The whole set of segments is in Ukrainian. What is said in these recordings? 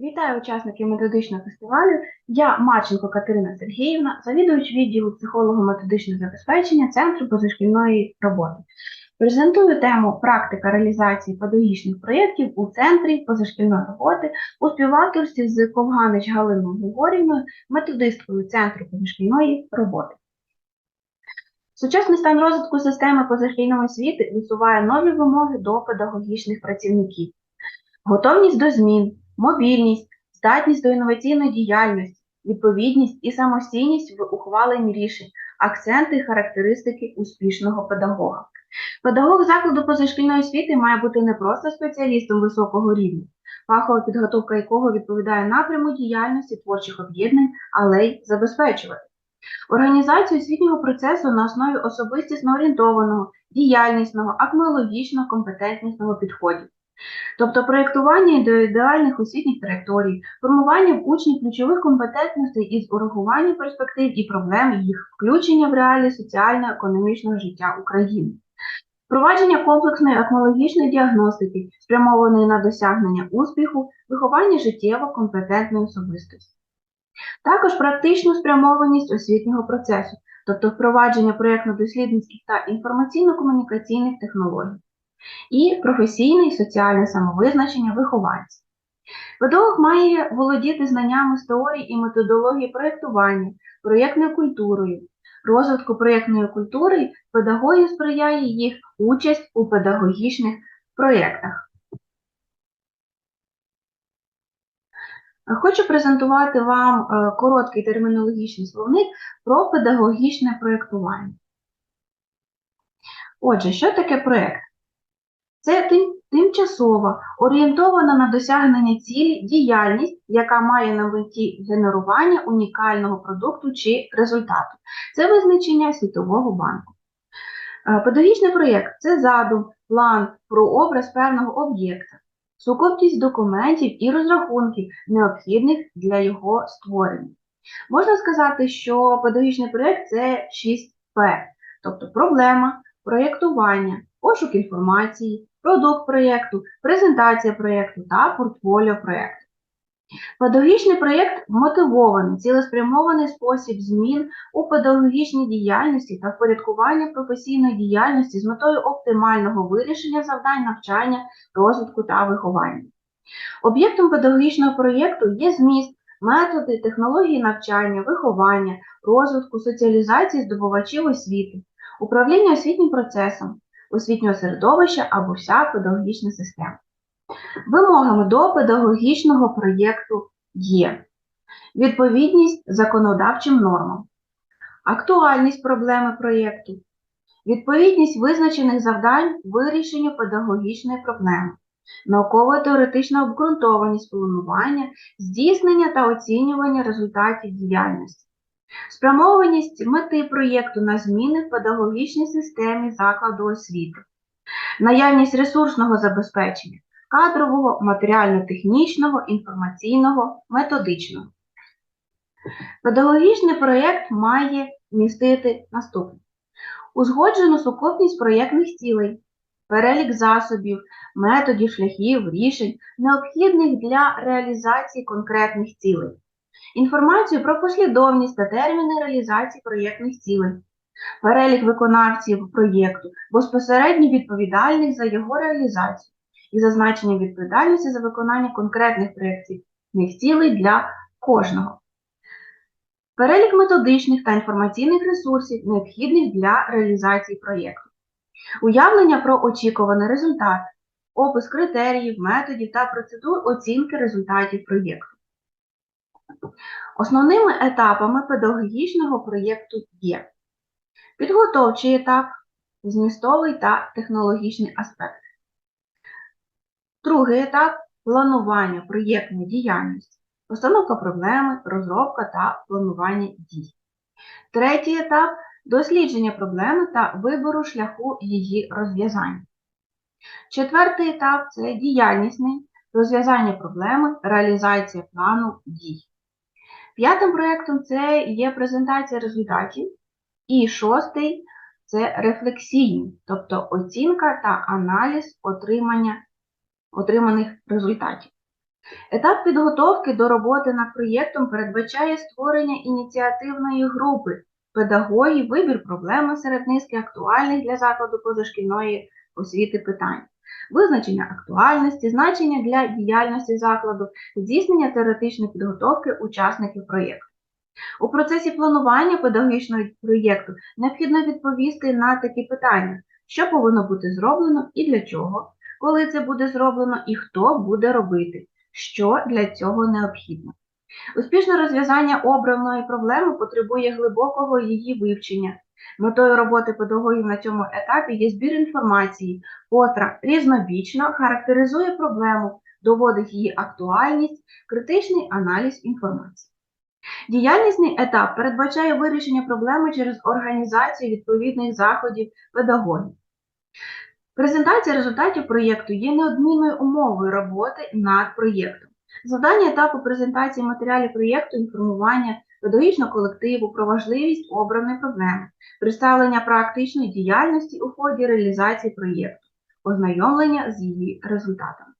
Вітаю учасників методичного фестивалю. Я Марченко Катерина Сергіївна, завідувач відділу психолого-методичного забезпечення Центру позашкільної роботи. Презентую тему практика реалізації педагогічних проєктів у центрі позашкільної роботи у співавторстві з Ковганич Галиною Григорівною, методисткою Центру позашкільної роботи. Сучасний стан розвитку системи позашкільної освіти висуває нові вимоги до педагогічних працівників. Готовність до змін, мобільність, здатність до інноваційної діяльності, відповідність і самостійність в ухваленні рішень, акценти і характеристики успішного педагога. Педагог закладу позашкільної освіти має бути не просто спеціалістом високого рівня, фахова підготовка якого відповідає напряму діяльності творчих об'єднань, але й забезпечувати. Організацію освітнього процесу на основі особистісно орієнтованого, діяльнісного, акмеологічного, компетентнісного підходів. Тобто проєктування індивідуальних освітніх траєкторій, формування в учнів ключових компетентностей із урахуванням перспектив і проблем їх включення в реалії соціально-економічного життя України. Впровадження комплексної акмологічної діагностики, спрямованої на досягнення успіху, виховання життєво компетентної особистості. Також практичну спрямованість освітнього процесу, тобто впровадження проєктно-дослідницьких та інформаційно-комунікаційних технологій і професійне і соціальне самовизначення вихованців. Педагог має володіти знаннями з теорії і методології проєктування, проєктною культурою. Розвитку проєктної культури педагогів сприяє їх участь у педагогічних проєктах. Хочу презентувати вам е, короткий термінологічний словник про педагогічне проєктування. Отже, що таке проєкт? Це тим, тимчасова, орієнтована на досягнення цілі діяльність, яка має на меті генерування унікального продукту чи результату. Це визначення Світового банку. Е, Педагогічний проєкт це задум, план, прообраз певного об'єкта, сукупність документів і розрахунків, необхідних для його створення. Можна сказати, що педагогічний проєкт це 6П, тобто проблема, проєктування, пошук інформації, продукт проєкту, презентація проєкту та портфоліо проєкту. Педагогічний проєкт мотивований, цілеспрямований спосіб змін у педагогічній діяльності та впорядкування професійної діяльності з метою оптимального вирішення завдань навчання, розвитку та виховання. Об'єктом педагогічного проєкту є зміст, методи, технології навчання, виховання, розвитку, соціалізації здобувачів освіти, управління освітнім процесом, освітнього середовища або вся педагогічна система. Вимогами до педагогічного проєкту є відповідність законодавчим нормам, актуальність проблеми проєкту, відповідність визначених завдань вирішенню педагогічної проблеми, науково-теоретична обґрунтованість планування, здійснення та оцінювання результатів діяльності. Спрямованість мети проєкту на зміни в педагогічній системі закладу освіти, наявність ресурсного забезпечення, кадрового, матеріально-технічного, інформаційного, методичного. Педагогічний проєкт має містити наступне: узгоджену сукупність проєктних цілей, перелік засобів, методів, шляхів, рішень, необхідних для реалізації конкретних цілей інформацію про послідовність та терміни реалізації проєктних цілей, перелік виконавців проєкту, безпосередньо відповідальних за його реалізацію і зазначення відповідальності за виконання конкретних проєктних цілей для кожного. Перелік методичних та інформаційних ресурсів, необхідних для реалізації проєкту, уявлення про очікуваний результат, опис критеріїв, методів та процедур оцінки результатів проєкту. Основними етапами педагогічного проєкту є підготовчий етап, змістовий та технологічний аспект. Другий етап планування проєктної діяльності, постановка проблеми, розробка та планування дій. Третій етап дослідження проблеми та вибору шляху її розв'язання. Четвертий етап це діяльнісний, розв'язання проблеми, реалізація плану дій. П'ятим проєктом це є презентація результатів. І шостий це рефлексійний, тобто оцінка та аналіз отримання, отриманих результатів. Етап підготовки до роботи над проєктом передбачає створення ініціативної групи педагогів, вибір проблеми серед низки актуальних для закладу позашкільної освіти питань, визначення актуальності, значення для діяльності закладу, здійснення теоретичної підготовки учасників проєкту. У процесі планування педагогічного проєкту необхідно відповісти на такі питання, що повинно бути зроблено і для чого, коли це буде зроблено і хто буде робити, що для цього необхідно. Успішне розв'язання обраної проблеми потребує глибокого її вивчення. Метою роботи педагогів на цьому етапі є збір інформації, котра різнобічно характеризує проблему, доводить її актуальність, критичний аналіз інформації. Діяльнісний етап передбачає вирішення проблеми через організацію відповідних заходів педагогів. Презентація результатів проєкту є неодмінною умовою роботи над проєктом. Завдання етапу презентації матеріалів проєкту інформування педагогічного колективу про важливість обраної проблеми, представлення практичної діяльності у ході реалізації проєкту, ознайомлення з її результатами.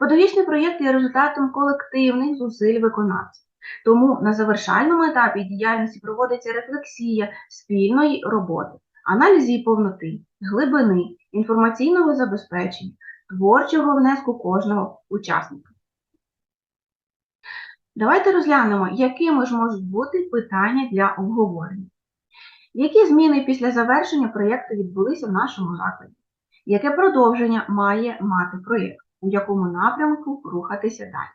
Педагогічний проєкт є результатом колективних зусиль виконавців. Тому на завершальному етапі діяльності проводиться рефлексія спільної роботи, аналіз її повноти, глибини, інформаційного забезпечення, творчого внеску кожного учасника. Давайте розглянемо, якими ж можуть бути питання для обговорення. Які зміни після завершення проєкту відбулися в нашому закладі? Яке продовження має мати проєкт, у якому напрямку рухатися далі?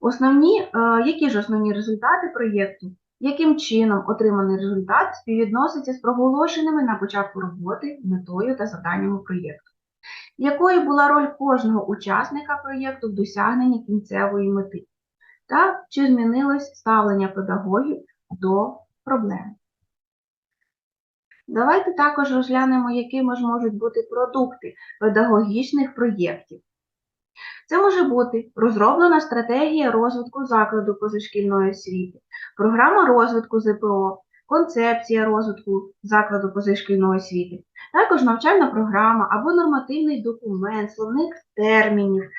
Основні, е, які ж основні результати проєкту, яким чином отриманий результат співвідноситься з проголошеними на початку роботи метою та завданнями проєкту? Якою була роль кожного учасника проєкту в досягненні кінцевої мети? Та чи змінилось ставлення педагогів до проблеми? Давайте також розглянемо, якими ж можуть бути продукти педагогічних проєктів. Це може бути розроблена стратегія розвитку закладу позашкільної освіти, програма розвитку ЗПО, концепція розвитку закладу позашкільної освіти, також навчальна програма або нормативний документ, словник термінів,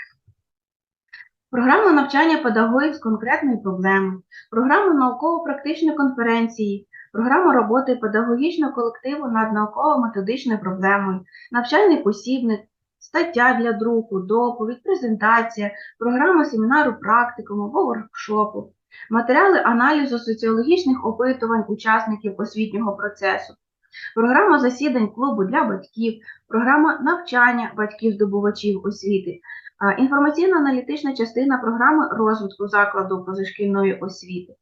програма навчання педагогів з конкретною проблемою, програма науково-практичної конференції, програма роботи педагогічного колективу над науково-методичною проблемою, навчальний посібник, стаття для друку, доповідь, презентація, програма семінару практикуму або воркшопу, матеріали аналізу соціологічних опитувань учасників освітнього процесу, програма засідань клубу для батьків, програма навчання батьків-здобувачів освіти, інформаційно-аналітична частина програми розвитку закладу позашкільної освіти,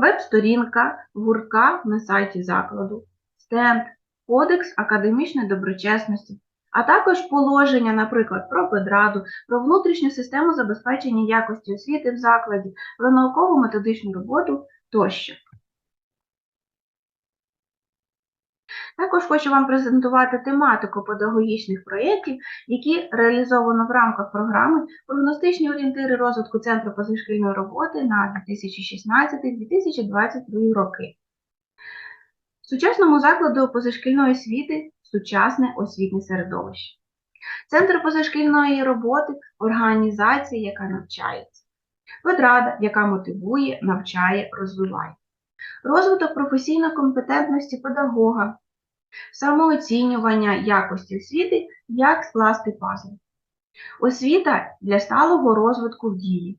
веб-сторінка гуртка на сайті закладу, стенд, кодекс академічної доброчесності, а також положення, наприклад, про педраду, про внутрішню систему забезпечення якості освіти в закладі, про наукову методичну роботу тощо. Також хочу вам презентувати тематику педагогічних проєктів, які реалізовано в рамках програми Прогностичні орієнтири розвитку Центру позашкільної роботи на 2016-2022 роки. Сучасному закладу позашкільної освіти сучасне освітнє середовище. Центр позашкільної роботи організація, яка навчається. Педрада, яка мотивує, навчає, розвиває. Розвиток професійної компетентності педагога, самооцінювання якості освіти, як скласти пазл. Освіта для сталого розвитку в дії,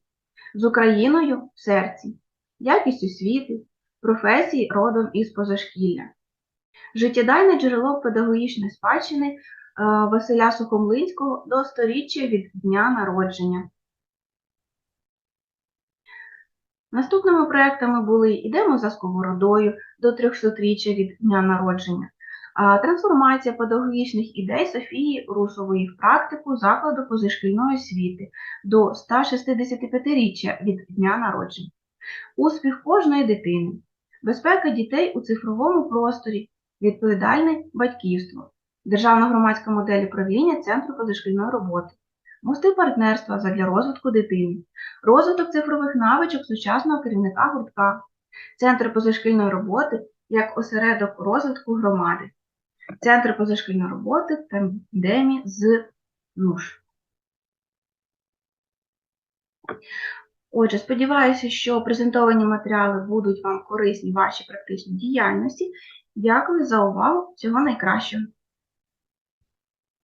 з Україною в серці, якість освіти, професії родом із позашкілля. Життєдайне джерело педагогічної спадщини е, Василя Сухомлинського до сторіччя від дня народження. Наступними проектами були Ідемо за сковородою до 300-річчя від дня народження, трансформація педагогічних ідей Софії Русової в практику закладу позашкільної освіти до 165-річчя від дня народження, успіх кожної дитини, безпека дітей у цифровому просторі, відповідальне батьківство, державна громадська модель управління Центру позашкільної роботи, мости партнерства задля розвитку дитини, розвиток цифрових навичок сучасного керівника гуртка, Центр позашкільної роботи як осередок розвитку громади, Центр позашкільної роботи в тандемі з НУШ. Отже, сподіваюся, що презентовані матеріали будуть вам корисні в вашій практичній діяльності. Дякую за увагу. Всього найкращого.